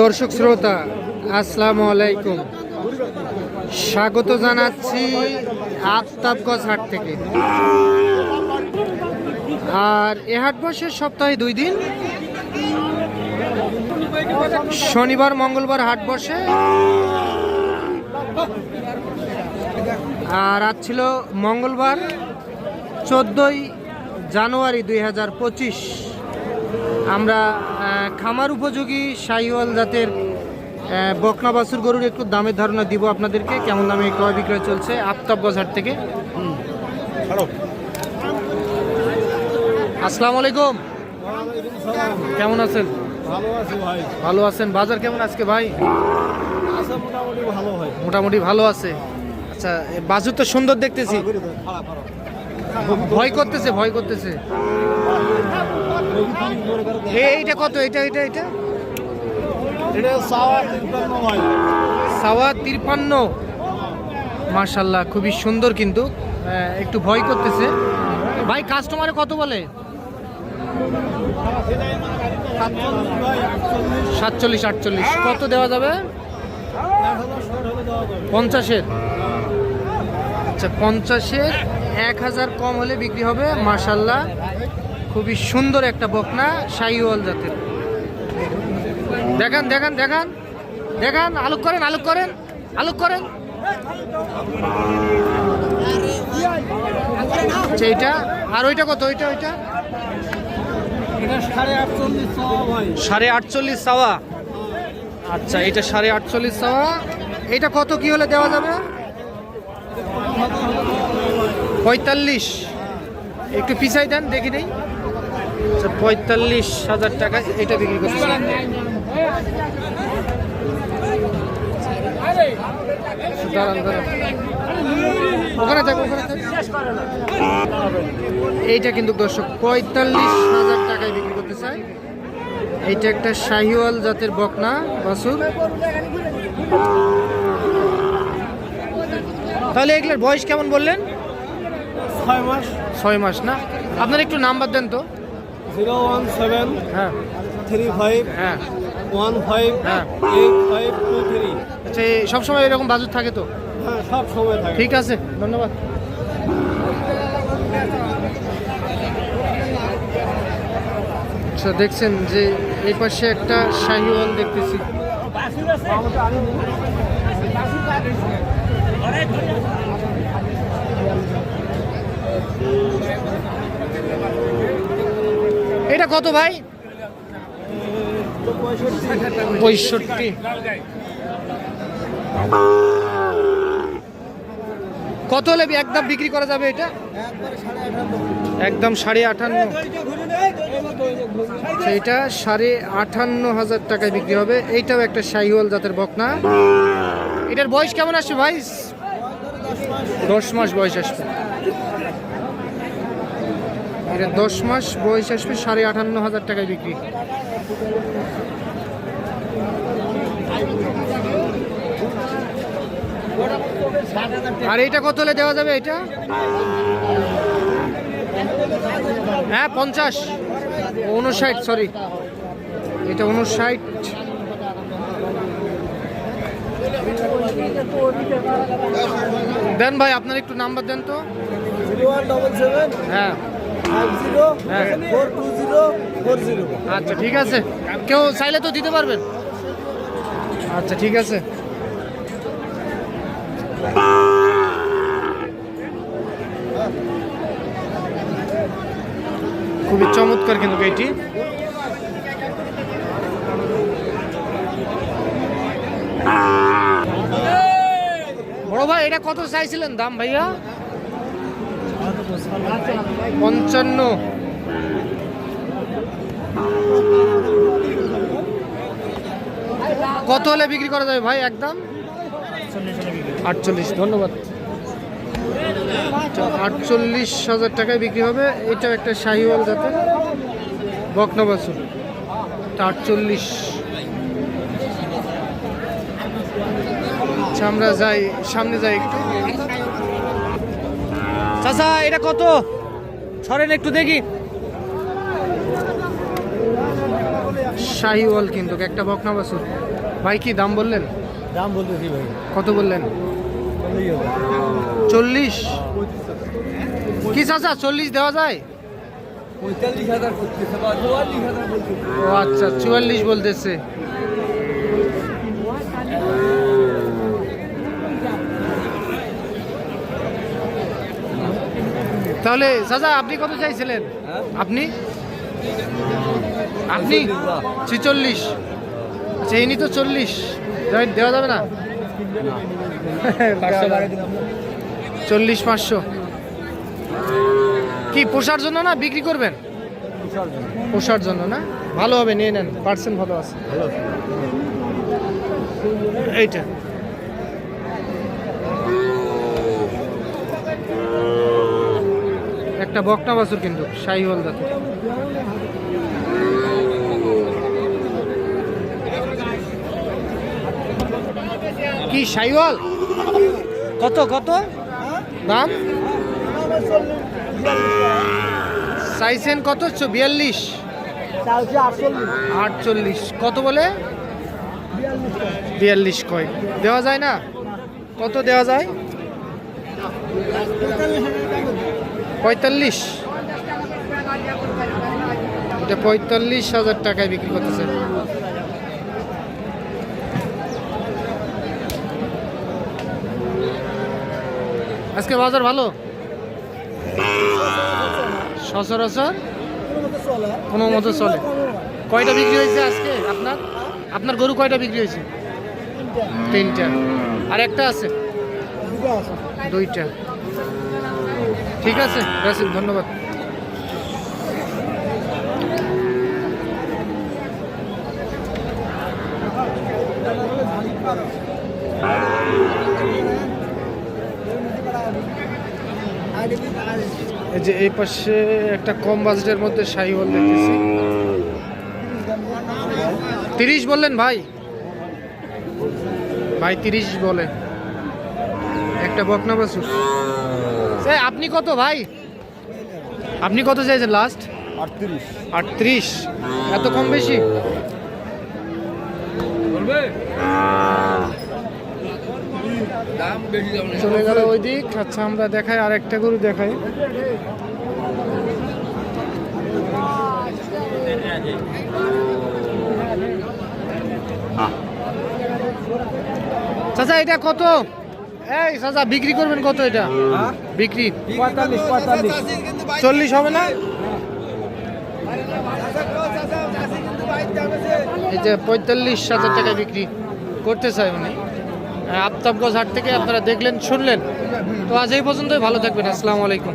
দর্শক শ্রোতা, আসসালামু আলাইকুম। স্বাগত জানাচ্ছি আফতাবগঞ্জ হাট থেকে। আর এ হাট বসে সপ্তাহে দুই দিন। শনিবার, মঙ্গলবার হাট বসে। আর আজ ছিল মঙ্গলবার, চোদ্দোই জানুয়ারি দুই হাজার পঁচিশ। আমরা খামার উপযোগী শাহিওয়াল জাতের বকনা বাছুর গরুর একটু দামের ধারণা দিব আপনাদেরকে। কেমন দামে ক্রয় বিক্রয় চলছে আফতাব বাজার থেকে? আসসালামু আলাইকুম। কেমন আছেন? ভালো আছেন। বাজার কেমন আজকে ভাই? মোটামুটি ভালো আছে। আচ্ছা বাছুর তো সুন্দর দেখতেছি। ভয় করতেছে ভয় করতেছে। এইটা কত? এটা এটা এটা? সাওয়া তিরপান্ন মার্শাল্লাহ খুবই সুন্দর কিন্তু। একটু ভয় করতেছে। ভাই কাস্টমারে কত বলে? সাতচল্লিশ আটচল্লিশ। কত দেওয়া যাবে? পঞ্চাশের। আচ্ছা পঞ্চাশের এক হাজার কম হলে বিক্রি হবে মার্শাল্লাহ খুবই সুন্দর একটা বকনা শাহিওয়াল জাতের। দেখান দেখান দেখান। দেখান আলোক করেন আলোক করেন আলোক করেন। আচ্ছা এইটা? আর ওইটা কত? ওইটা ওইটা? এটা সাড়ে আটচল্লিশ সাওয়া আচ্ছা এটা সাড়ে আটচল্লিশ সাওয়া এটা কত কি হলে দেওয়া যাবে? পঁয়তাল্লিশ। একটু পিছাই দেন দেখি নেই। পঁয়তাল্লিশ হাজার টাকা এটা বিক্রি করছে। দাঁড়ান দাঁড়ান। ওখানে থাক ওখানে এইটা কিন্তু দর্শক পঁয়তাল্লিশ হাজার টাকায় বিক্রি করতে চাই এইটা একটা শাহিওয়াল জাতের বকনা বাছুর। তাহলে এগুলোর বয়স কেমন বললেন? ছয় মাস। ছয় মাস না? আপনার একটু নাম্বার দেন তো। জিরো ওয়ান সেভেন হ্যাঁ। থ্রি ফাইভ হ্যাঁ। ওয়ান ফাইভ হ্যাঁ। এইট ফাইভ টু থ্রি আচ্ছা সবসময় এরকম বাজুর থাকে তো? হ্যাঁ সব সময় থাকে। ঠিক আছে ধন্যবাদ। আচ্ছা দেখছেন যে এই পাশে একটা শাহিওয়াল দেখতেছি। কত ভাই? পঁয়ষট্টি। কত হলে একদম বিক্রি করা যাবে এটা? একদম সাড়ে আটান্ন। এটা সাড়ে আটান্ন হাজার টাকায় বিক্রি হবে। এইটাও একটা শাহিওয়াল জাতের বকনা। এটার বয়স কেমন আসবে ভাই? দশ মাস বয়স আসবে। এটা দশ মাস বয়স আসবে সাড়ে আটান্ন হাজার টাকায় বিক্রি। আর এইটা কত হলে দেওয়া যাবে এটা হ্যাঁ পঞ্চাশ। উনষাট সরি এটা উনষাট দেন ভাই আপনার একটু নাম্বার দেন তো। হ্যাঁ। আচ্ছা ঠিক আছে। কেউ চাইলে তো দিতে পারবেন। আচ্ছা ঠিক আছে। খুবই চমৎকার কিন্তু এটি বড় ভাই, এটা কত চাইছিলেন দাম ভাইয়া? পঞ্চান্ন। কত হলে বিক্রি করা যাবে ভাই একদম? আটচল্লিশ, ধন্যবাদ। আটচল্লিশ হাজার টাকায় বিক্রি হবে। এটাও একটা শাহিওয়াল জাতের বকনা আটচল্লিশ। আচ্ছা আমরা যাই, সামনে যাই একটু। চাচা এটা কত? ছড়েন একটু দেখি। শাহিওয়াল কিন্তু একটা বকনা বাছুর। ভাই কি দাম বললেন? দাম বলতেছি ভাই। কত বললেন? চল্লিশ কি চাচা চল্লিশ দেওয়া যায়? ও আচ্ছা চুয়াল্লিশ বলতেছে। তাহলে চাচা, আপনি কত চাইছিলেন? আপনি? আপনি? ছিচল্লিশ। আচ্ছা ইনি তো চল্লিশ। দেওয়া যাবে না? চল্লিশ পাঁচশো। কি, পোষার জন্য না বিক্রি করবেন? পোষার জন্য না? ভালো হবে, নিয়ে নেন। পার্সেন্ট ভালো আছে। এইটা। একটা বকনা বাছুর কিন্তু, শাহিওয়াল দাঁত কি, শাহিওয়াল? কত কত? দাম? চাইছেন কত বিয়াল্লিশ? আটচল্লিশ। কত বলে? বিয়াল্লিশ কয়। দেওয়া যায় না? কত দেওয়া যায়? পঁয়তাল্লিশ। এটা পঁয়তাল্লিশ হাজার টাকায় বিক্রি করতেছে। আজকে বাজার ভালো? সচরাচর? কোনো মতো চলে। কয়টা বিক্রি হয়েছে আজকে আপনার? আপনার গরু কয়টা বিক্রি হয়েছে? তিনটা। আর একটা আছে? দুইটা ঠিক আছে রাসিদ ধন্যবাদ। এই যে এই পাশে একটা কম বাজেটের মধ্যে শাহিওয়াল দেখতেছি। তিরিশ বললেন ভাই? ভাই তিরিশ বলে একটা বকনা বাসুর সে আপনি কত ভাই? আপনি কত চাইছেন লাস্ট আটত্রিশ। আটত্রিশ। এত কম বেশি? চলে গেল ওই দিক আচ্ছা আমরা দেখাই আর একটা গরু দেখাই। চাচা এটা কত? এই চাচা বিক্রি করবেন কত এটা? বিক্রি? পঁয়তাল্লিশ পঁয়তাল্লিশ। চল্লিশ হবে না? এই যে পঁয়তাল্লিশ হাজার টাকা বিক্রি করতে চাই উনি আফতাবগঞ্জ হাট থেকে আপনারা দেখলেন শুনলেন। তো আজ এই পর্যন্তই ভালো থাকবেন আসসালামু আলাইকুম।